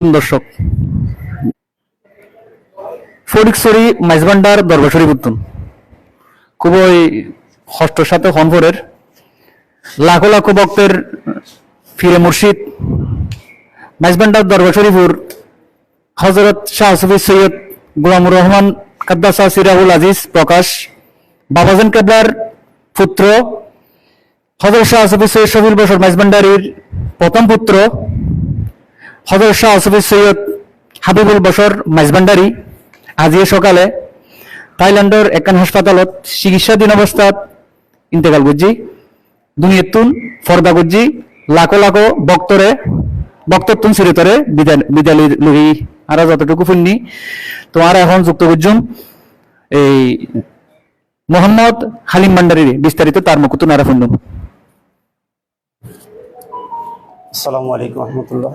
দর্শক। ফটিকছড়ি মাইজবান্ডার দরবার শরীফ উত্তন খুবই কষ্টর সাথে হনফরের। লাখো লাখো ভক্তের ফিরে মুর্শিদ। মাইজবান্ডার দরবার শরীফুর হজরত শাহ সুফি সৈয়দ গোলামুর রহমান, কাদ্দাসা সিরাহুল আজিজ, প্রকাশ। বাবাজান কেবলার পুত্র, হজরত শাহ সুফি সৈয়দ শফিল বসর মাইজবান্ডারির প্রথম পুত্র। হজরত শাহ আসফি সৈয়দ হাবিবুল বসর মাইজবান্ডারি আজিয়ে সকালে থাইল্যান্ডের একখান হাসপাতালত চিকিৎসাধীন অবস্থাত ইন্তেকাল করছি। দুনিয়াতুন ফর্দা করছি। লাখো লাখো বক্তরে বক্তত্বন সিরিতরে বিদ্যালয় লুহি আর যতটুকু ফুননি তোমার এখন যুক্ত করছুম এই মোহাম্মদ হালিম ভান্ডারির বিস্তারিত তার মুকুত নারা ফুন্নুম আসসালামু আলাইকুম রহমতুল্লাহ।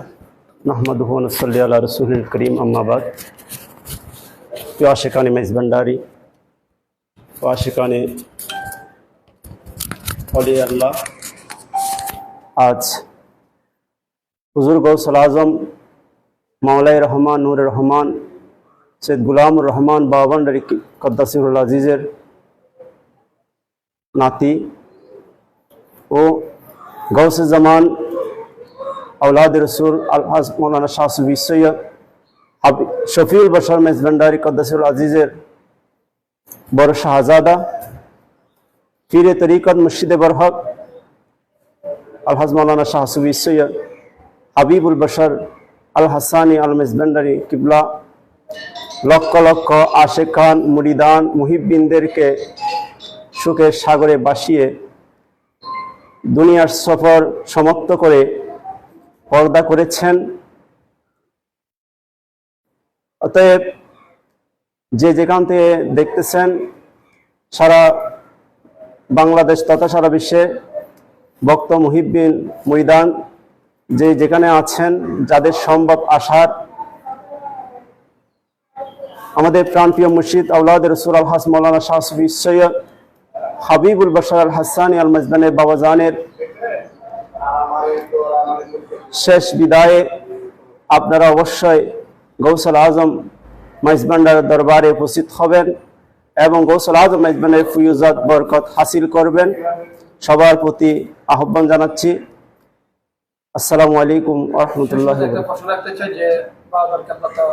নাহমাদুহু নসল্লি আল্লাহ রসুল করিম আম্মাবাদ প্রিয় আশেকানে মেজ ভান্ডারি ও আশেকানে অলি আল্লাহ আজ হুজুর গৌসল আজম মাওলাই রহমান নূর রহমান সৈয়দ গুলামুর রহমান বাবান্ডারি কদ্দাসিরুল আজিজের নাতি ও গৌসে জামান औलाद रसूल अलहाज मौलाना शाह सुबी सैयद হাবি- শফিউল বশর মেজভান্ডারি কদ্দাসুল আজিজের বড় শাহজাদা ফিরে তরিকত মুর্শিদে বরহক আলহাজ মৌলানা শাহ সুবি সৈয়দ হাবিবুল বশর আল হাসানি আল মেজভান্ডারি কিবলা লক্ষ লক্ষ আশেখান মুরিদান মুহিবিনদেরকে সুখের সাগরে বাসিয়ে দুনিয়ার সফর সমাপ্ত করে পর্দা করেছেন। অতএব যে যেখান থেকে দেখতেছেন, সারা বাংলাদেশ তথা সারা বিশ্বে ভক্ত মুহিবিন মৈদান যে যেখানে আছেন, যাদের সম্ভব আসার, আমাদের প্রাণপ্রিয় মুর্শিদ আউলাদ রসুল আল হাস মৌলানা শাহ সৈয়দ হাবিবুল বসার আল হাসানি আল মজদানের বাবাজানের শেষ বিদায়ে আপনারা অবশ্যই গৌসল আজম মাইজবান্ডার দরবারে উপস্থিত হবেন এবং গৌসল আজম মাইজবান্ডার ফুয়ুজাত বরকত হাসিল করবেন। সবার প্রতি আহ্বান জানাচ্ছি। আসসালামু আলাইকুম রহমতুল্লাহ শুধু একটা প্রশ্ন রাখতে চাই যে বাবার কাপড় তো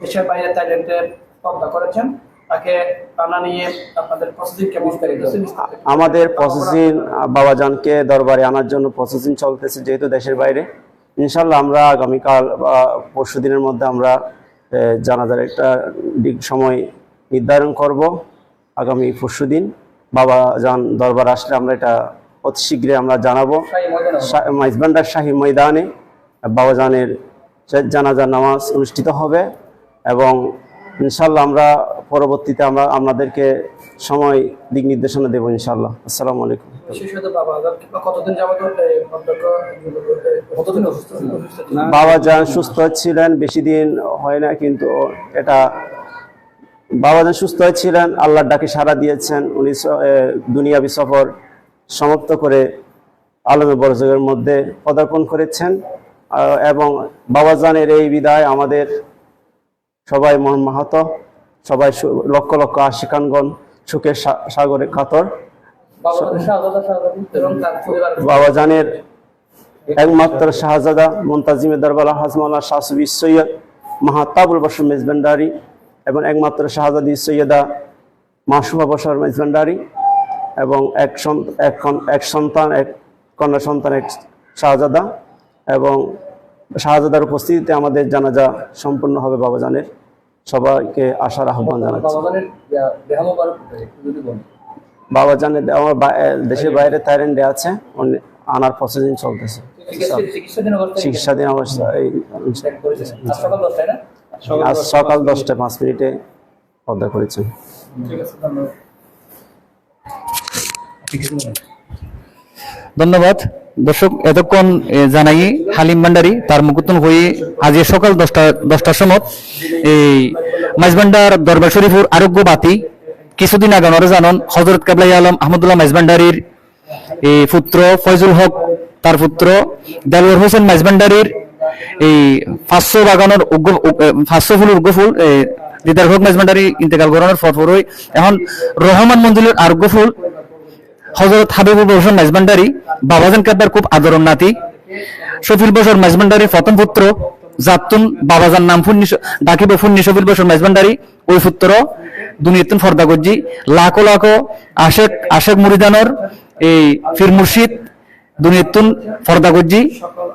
দেশের বাইরে থাইল্যান্ডে পর্দা করেছেন তাকে আনা নিয়ে আপনাদের প্রসেসিং কেমন আমাদের প্রসেসিং বাবাজানকে দরবারে আনার জন্য প্রসেসিং চলতেছে যেহেতু দেশের বাইরে। ইনশাল্লাহ আমরা আগামীকাল বা পরশু দিনের মধ্যে আমরা জানাজার একটা দিক সময় নির্ধারণ করব। আগামী পরশু দিন বাবা যান দরবার আসলে আমরা এটা অতি শীঘ্রই আমরা জানাব। মাইজবান্ডার শাহী ময়দানে। বাবাজানের জানাজার নামাজ অনুষ্ঠিত হবে এবং ইনশাল্লাহ আমরা পরবর্তীতে আমরা আপনাদেরকে সময় দিক নির্দেশনা দেবো ইনশাল্লাহ আসসালামু আলাইকুম। বাবা? বাবা যান, সুস্থ ছিলেন, বেশি দিন হয় না, কিন্তু এটা বাবা যান, সুস্থ ছিলেন, আল্লাহর ডাকে সাড়া দিয়েছেন। উনি দুনিয়াবি সফর সমাপ্ত করে আলমে বরজগের মধ্যে পদার্পণ করেছেন। এবং বাবাজানের এই বিদায় আমাদের সবাই মন মাহাত। সবাই লক্ষ লক্ষ আশিকানগণ সুখের সাগরে কাতর। বাবাজানের একমাত্র শাহজাদা মুন্তাজিমে দরবার হাজমাল্লাহ শাহসুবি সৈয়দ মাহাতাবুল বসর মেজবান্ডারি এবং একমাত্র শাহজাদি সৈয়দা মাসুফা বসর মেজবান্ডারি এবং এক এক সন্তান এক কন্যা সন্তান এক শাহজাদা এবং শাহজাদার উপস্থিতিতে আমাদের জানাজা সম্পূর্ণ হবে বাবাজানের সবাইকে আসার আহ্বান জানাচ্ছি। বলেন বাবাজানের আমার দেশের বাইরে থাইল্যান্ডে আছে আনার প্রসেসিং চলতেছে। চিকিৎসা চিকিৎসাধীন অবস্থা এই আজ সকাল দশটা পাঁচ মিনিটে পদ্মা করেছেন ধন্যবাদ। ধন্যবাদ। দর্শক এতক্ষণ জানাই হালিম ভান্ডারি তার মুকুতন হয়ে আজ সকাল দশটা দশটার সময় এই মাইজবান্ডার দরবার শরীফুর আরোগ্য বাতি কিছুদিন আগে ওনারা জানন হজরত কাবলাই আলম আহমদুল্লাহ মাইজবান্ডারির এই পুত্র ফয়জুল হক, তার পুত্র দেলওয়ার হোসেন মাইজবান্ডারির এই পাঁচশো বাগানের উগ্র- পাঁচশো ফুল উগ্র ফুল দিদার হক মেজবান্ডারি ইন্তেকাল করানোর পর পরই। এখন রহমান মন্দিরের আরোগ্য ফুল হজরত হাবিবুল হোসেন মেজবান্ডারি বাবাজান কাব্বার খুব আদরণ নাতি। শফিল বসর মেজবান্ডারির প্রথম পুত্র জাতুন বাবাজার নাম ফুন্নি ডাকিব ফুন্নি শফিল বসর মেজবান্ডারি ওই পুত্র দুনিয়তুন ফর্দা গজ্জি, লাখো লাখো আশেক আশেক মুরিদানর, এই ফির মুর্শিদ, দুনিয়তুন ফর্দা গজ্জি,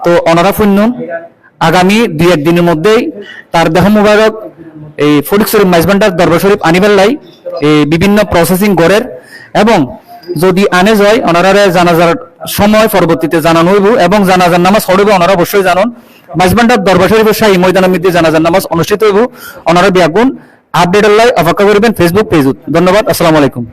তো অনারা ফুন্নুন। আগামী দুই একদিনের মধ্যেই তার দেহ মুবারক এই ফটিক শরীফ মাইজবান্ডার দরবার শরীফ আনিবেল্লাই, এই বিভিন্ন প্রসেসিং গড়ের এবং যদি আনে যায় ওনারা জানাজার সময় পরবর্তীতে জানানো হইব এবং জানাজার নামাজ হইব ওনারা অবশ্যই জানান। মাইজবান্ডার দরবার শরীফের শাহী ময়দানের মিদ্দি জানাজার নামাজ অনুষ্ঠিত হইব। অনারা বিয়াগুন আপডেট আল্লাহ অপেক্ষা করবেন ফেসবুক পেজ ধন্যবাদ, আসসালামু আলাইকুম।